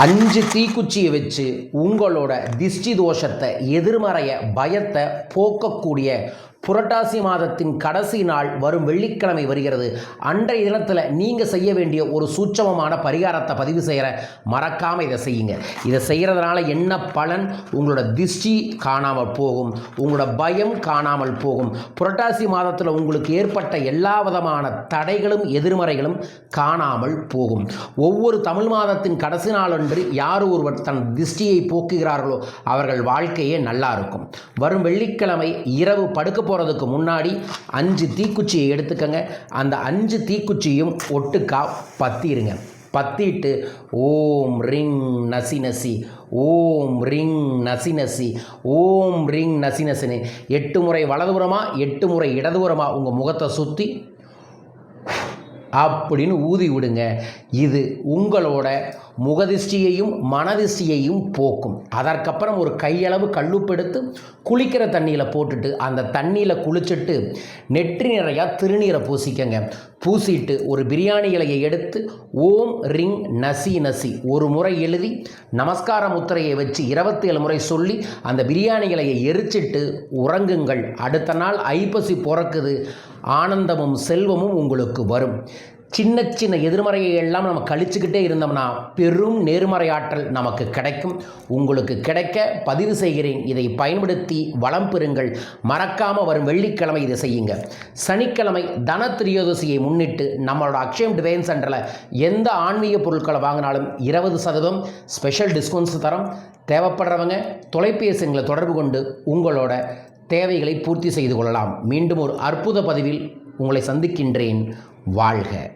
அஞ்சு தீக்குச்சியை வச்சு உங்களோட திஷ்டி தோஷத்தை எதிர்மறைய பயத்தை போக்கக்கூடிய புரட்டாசி மாதத்தின் கடைசி நாள் வரும் வெள்ளிக்கிழமை வருகிறது. அன்றைய தினத்தில் நீங்கள் செய்ய வேண்டிய ஒரு சூட்சமமான பரிகாரத்தை பதிவு செய்கிற மறக்காமல் இதை செய்யுங்க. இதை செய்கிறதுனால என்ன பலன்? உங்களோட திஷ்டி காணாமல் போகும். உங்களோட பயம் காணாமல் போகும். புரட்டாசி மாதத்தில் உங்களுக்கு ஏற்பட்ட எல்லா விதமான தடைகளும் எதிர்மறைகளும் காணாமல் போகும். ஒவ்வொரு தமிழ் மாதத்தின் கடைசி நாளன்று யார் ஒருவர் தன் திஷ்டியை போக்குகிறார்களோ அவர்கள் வாழ்க்கையே நல்லா இருக்கும். வரும் வெள்ளிக்கிழமை இரவு படுக்க போகிறதுக்கு முன்னாடி அஞ்சு தீக்குச்சியை எடுத்துக்கங்க. அந்த அஞ்சு தீக்குச்சியும் ஒட்டுக்கா பத்திருங்க. பத்திட்டு ஓம் ரிங் நசி நசி ஓம் ரிங் நசி நசி ஓம் ரிங் நசி நசினு எட்டு முறை வலதுபுறமா எட்டு முறை இடதுபுறமா உங்கள் முகத்தை சுற்றி அப்படின்னு ஊதி விடுங்க. இது உங்களோட முகதிஷ்டியையும் மனதிஷ்டியையும் போக்கும். அதற்கப்புறம் ஒரு கையளவு கல்லுப்பெடுத்து குளிக்கிற தண்ணியில் போட்டுட்டு அந்த தண்ணியில் குளிச்சுட்டு நெற்றி நிறையா திருநீரை பூசிக்கங்க. பூசிட்டு ஒரு பிரியாணி இலையை எடுத்து ஓம் ரிங் நசி நசி ஒரு முறை எழுதி நமஸ்கார முத்திரையை வச்சு இருபத்தி ஏழு முறை சொல்லி அந்த பிரியாணி இலையை எரிச்சிட்டு உறங்குங்கள். அடுத்த நாள் ஐப்பசி பிறக்குது. ஆனந்தமும் செல்வமும் உங்களுக்கு வரும். சின்ன சின்ன எதிர்மறையை எல்லாம் நம்ம கழிச்சுக்கிட்டே இருந்தோம்னா பெரும் நேர்மறை ஆற்றல் நமக்கு கிடைக்கும். உங்களுக்கு கிடைக்க பதிவு செய்கிறேன். இதை பயன்படுத்தி வளம் பெறுங்கள். மறக்காமல் வரும் வெள்ளிக்கிழமை இதை செய்யுங்க. சனிக்கிழமை தன திரியோதசியை முன்னிட்டு நம்மளோட அக்ஷயம் டிவைன் சென்டரில் எந்த ஆன்மீக பொருட்களை வாங்கினாலும் இருபது சதவீதம் ஸ்பெஷல் டிஸ்கவுண்ட்ஸ் தரோம். தேவைப்படுறவங்க தொலைபேசிங்களை தொடர்பு கொண்டு உங்களோட தேவைகளை பூர்த்தி செய்து கொள்ளலாம். மீண்டும் ஒரு அற்புத பதிவில் உங்களை சந்திக்கின்றேன். வாழ்க